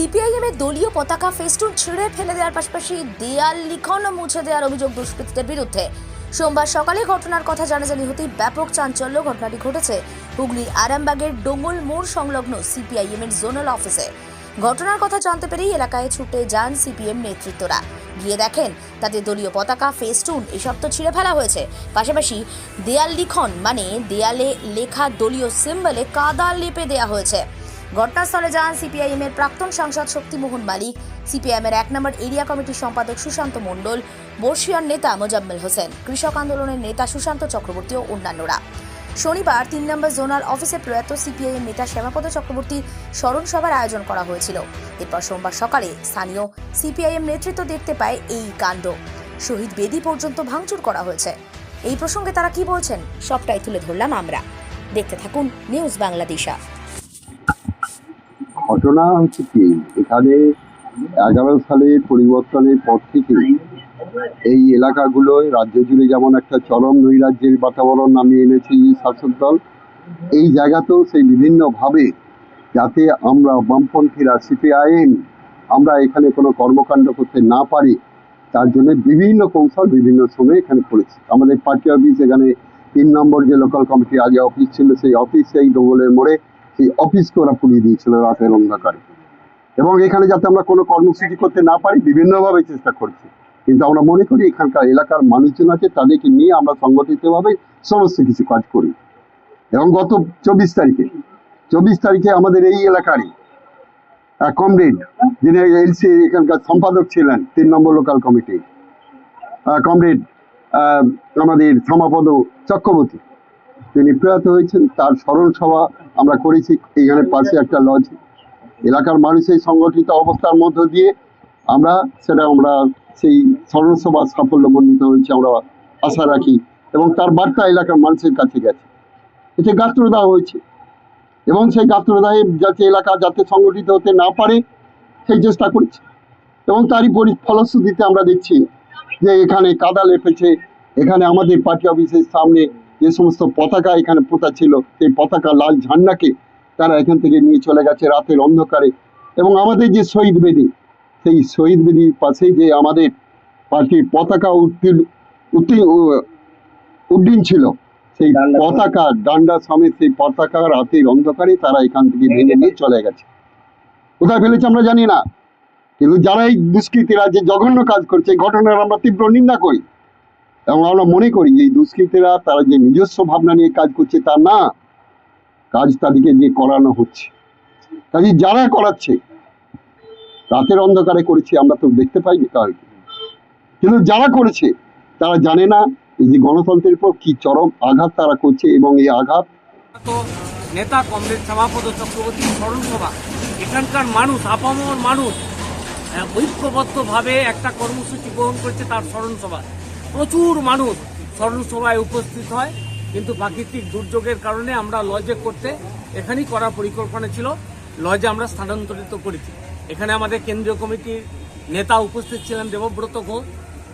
CPIM এর দলীয় পতাকা ফেস্টুন ছিঁড়ে ফেলে দেওয়ার পাশাপাশি দেয়াল লিখন মুছে দেওয়ার অভিযোগ দুষ্কৃতীদের বিরুদ্ধে। সোমবার সকালে ঘটনার কথা জানাজানি হতেই ব্যাপক চাঞ্চল্য ঘটনাটি ঘটেছে হুগলির আরামবাগের ডোঙ্গল মোড় সংলগ্ন সিপিআইএম এর জোনাল অফিসে। ঘটনার কথা জানতে পেরেই এলাকায় ছুটে যান সিপিএম নেতৃত্বরা। গিয়ে দেখেন তাতে দলীয় পতাকা, ফেস্টুন, এসব তো ছিঁড়ে ফেলা হয়েছে। পাশাপাশি দেয়াল লিখন মানে দেয়ালে লেখা দলীয় সিম্বলে কাদা লেপে দেওয়া হয়েছে। ঘটনাস্থলে যান সিপিআইএম এর প্রাক্তন সাংসদ শক্তিমোহন মালিক সিপিআইএম এর এক নম্বর এরিয়া কমিটির সম্পাদক সুশান্ত মণ্ডল বর্ষিয়ার নেতা মোজাম্মেল হোসেন, কৃষক আন্দোলনের নেতা সুশান্ত চক্রবর্তী ও অন্যান্যরা। শনিবার তিন নম্বর জোনাল অফিসে প্রয়াত সিপিআইএম নেতা শ্যামাপদ চক্রবর্তীর স্মরণ সভার আয়োজন করা হয়েছিল। এরপর সোমবার সকালে স্থানীয় সিপিআইএম নেতৃত্ব দেখতে পায় এই কাণ্ড। শহীদ বেদি পর্যন্ত ভাঙচুর করা হয়েছে। এই প্রসঙ্গে তারা কি বলছেন, সবটাই তুলে ধরলাম আমরা। দেখতে থাকুন নিউজ বাংলাদেশা। ঘটনা হচ্ছে কি? এখানে এগারো সালের পরিবর্তনের পর থেকে এই এলাকাগুলোয় রাজ্য জুড়ে যেমন একটা চরম নৈরাজ্যের বাতাবরণ নামিয়ে এনেছে শাসক দল, এই জায়গাতেও সেই বিভিন্নভাবে যাতে আমরা বামপন্থীরা সিপিআইএম আমরা এখানে কোনো কর্মকাণ্ড করতে না পারি, তার জন্য বিভিন্ন কৌশল, বিভিন্ন সময় এখানে করেছি। আমাদের পার্টি অফিস এখানে তিন নম্বর যে লোকাল কমিটি আগে অফিস ছিল, সেই অফিস সেই ডোবলের মোড়ে সেই অফিসকে ওরা পুড়িয়ে দিয়েছিল, রাতের অন্ধকারে। এবং এখানে যাতে আমরা কোনো কর্মসূচি করতে না পারি, বিভিন্নভাবে চেষ্টা করছি। কিন্তু আমরা মনে করি এখানকার এলাকার মানুষজন আছে, তাদেরকে নিয়ে আমরা সংগঠিতভাবে সমস্ত কিছু কাজ করি। এবং গত চব্বিশ তারিখে চব্বিশ তারিখে আমাদের এই এলাকারই কমরেড যিনি এলসি এখানকার সম্পাদক ছিলেন, তিন নম্বর লোকাল কমিটি কমরেড আমাদের সমাপদ চক্রবর্তী। তিনি প্রয়াত হয়েছেন, তার স্মরণ সভা আমরা করেছি এখানে পাশে একটা লজ এলাকার মানুষের সংগঠিত অবস্থার মধ্য দিয়ে আমরা সেটা আমরা সেই স্মরণ সভা সাফল্যমণ্ডিত হয়েছে, আমরা আশা রাখি। এবং তার বার্তা এলাকার মানুষের কাছে গেছে। এতে গাত্রদাহ হয়েছে। এবং সেই গাত্রদাহে যাতে এলাকা যাতে সংগঠিত হতে না পারে, সেই চেষ্টা করছে। এবং তারই পরি, ফলশ্রুতিতে আমরা দেখছি যে এখানে কাদা লেপেছে, এখানে আমাদের পার্টি অফিসের সামনে যে সমস্ত পতাকা এখানে পোতা ছিল সেই পতাকা লাল ঝান্ডাকে তারা এখান থেকে নিয়ে চলে গেছে রাতের অন্ধকারে। এবং আমাদের যে শহীদ বেদি সেই শহীদ বেদির পাশেই যে আমাদের পার্টির পতাকা উত্তীর্ণ উড্ডীন ছিল সেই পতাকা ডান্ডা সমেত সেই পতাকা রাতের অন্ধকারে তারা এখান থেকে ভেঙে নিয়ে চলে গেছে। কোথায় ফেলেছে আমরা জানি না কিন্তু যারা এই দুষ্কৃতীরা যে জঘন্য কাজ করছে এই ঘটনার আমরা তীব্র নিন্দা করি। এবং আমরা মনে করি যে দুষ্কৃতীরা, তারা যে নিজস্ব ভাবনা নিয়ে কাজ করছে, তা না। কাজ তাদেরকে দিয়ে করানো হচ্ছে। কাজে যারা করাচ্ছে, রাতের অন্ধকারে করেছে, আমরা তো দেখতে পাইনি কাউকে। কিন্তু যারা করেছে, তারা জানে না এই যে গণতন্ত্রের উপর কি চরম আঘাত তারা করছে এবং এই আঘাত নেতা কংগ্রেস সভাপত চক্রবর্তী স্মরণ সভা। এখানকার মানুষ, আপামর মানুষ ঐক্যবদ্ধভাবে একটা কর্মসূচি গ্রহণ করেছে তার স্মরণ সভা। প্রচুর মানুষ স্মরণ সভায় উপস্থিত হয়, কিন্তু প্রাকৃতিক দুর্যোগের কারণে আমরা লজে করতে এখানেই করার পরিকল্পনা ছিল। লজে আমরা স্থানান্তরিত করেছি। এখানে আমাদের কেন্দ্রীয় কমিটির নেতা উপস্থিত ছিলেন, দেবব্রত ঘোষ।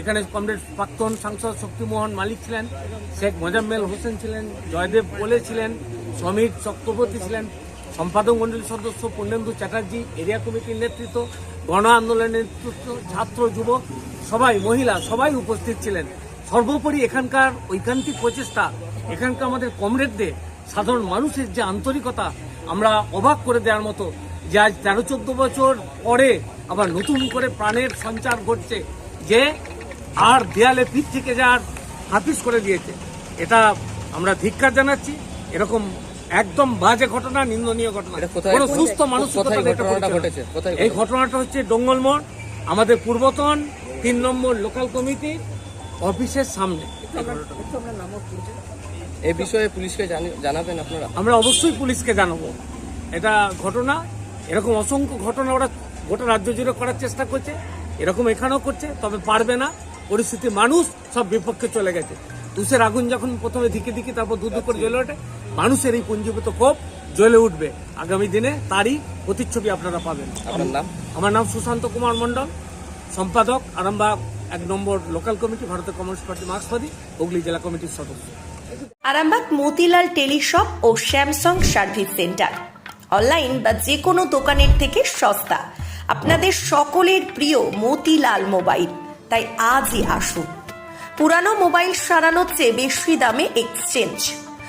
এখানে কমরেড প্রাক্তন সাংসদ শক্তিমোহন মালিক ছিলেন, শেখ মোজাম্মেল হোসেন ছিলেন, জয়দেব কোলে ছিলেন, সমীর চক্রবর্তী ছিলেন, সম্পাদক মন্ডলীর সদস্য পূর্ণেন্দু চ্যাটার্জি, এরিয়া কমিটির নেতৃত্ব গণ আন্দোলনের ছাত্র যুব, সবাই, মহিলা, সবাই উপস্থিত ছিলেন। সর্বোপরি এখানকার ঐকান্তিক প্রচেষ্টা, এখানকার আমাদের কমরেডদের, সাধারণ মানুষের যে আন্তরিকতা আমরা অবাক করে দেওয়ার মতো যে আজ তেরো, চোদ্দ বছর পরে আবার নতুন করে প্রাণের সঞ্চার ঘটছে, যে আর দেয়ালে পিঠ থেকে যার হাফিস করে দিয়েছে, এটা আমরা ধিক্কার জানাচ্ছি। এরকম একদম বাজে ঘটনা নিন্দনীয় ঘটনা। এটা সুস্থ না। ঘটেছে? এই ঘটনাটা হচ্ছে ডঙ্গল মোড় আমাদের পূর্বতন তিন নম্বর লোকাল কমিটির অফিসের সামনে। এ বিষয়ে পুলিশকে জানাবেন আপনারা? আমরা অবশ্যই পুলিশকে জানাব। এটা ঘটনা এরকম অসংখ্য ঘটনা ওরা গোটা রাজ্য জুড়ে করার চেষ্টা করছে এরকম এখানেও করছে তবে পারবে না। পরিস্থিতি মানুষ সব বিপক্ষে চলে গেছে। তুষের আগুন যখন প্রথমে দিকে দিকে তারপর দুধ দু করে জ্বলে ওঠে মানুষের এই পুঞ্জীভূত ক্ষোভ জ্বলে উঠবে। আগামী দিনে তারই প্রতিচ্ছবি আপনারা পাবেন। আপনার নাম? আমার নাম সুশান্ত কুমার মণ্ডল সম্পাদক আরামবাগ এক নম্বর লোকাল কমিটি ভারতের কমিউনিস্ট পার্টি মার্ক্সবাদী হুগলি জেলা কমিটির সদস্য। আরামবাগ মতিলাল টেলিশপ ও স্যামসাং সার্ভিস সেন্টার। অনলাইন বা যে কোনো দোকানের থেকে সস্তা। আপনাদের সকলের প্রিয় মতিলাল মোবাইল। তাই আজই আসুন। পুরানো মোবাইল সারানোর চেয়ে বেশি দামে এক্সচেঞ্জ।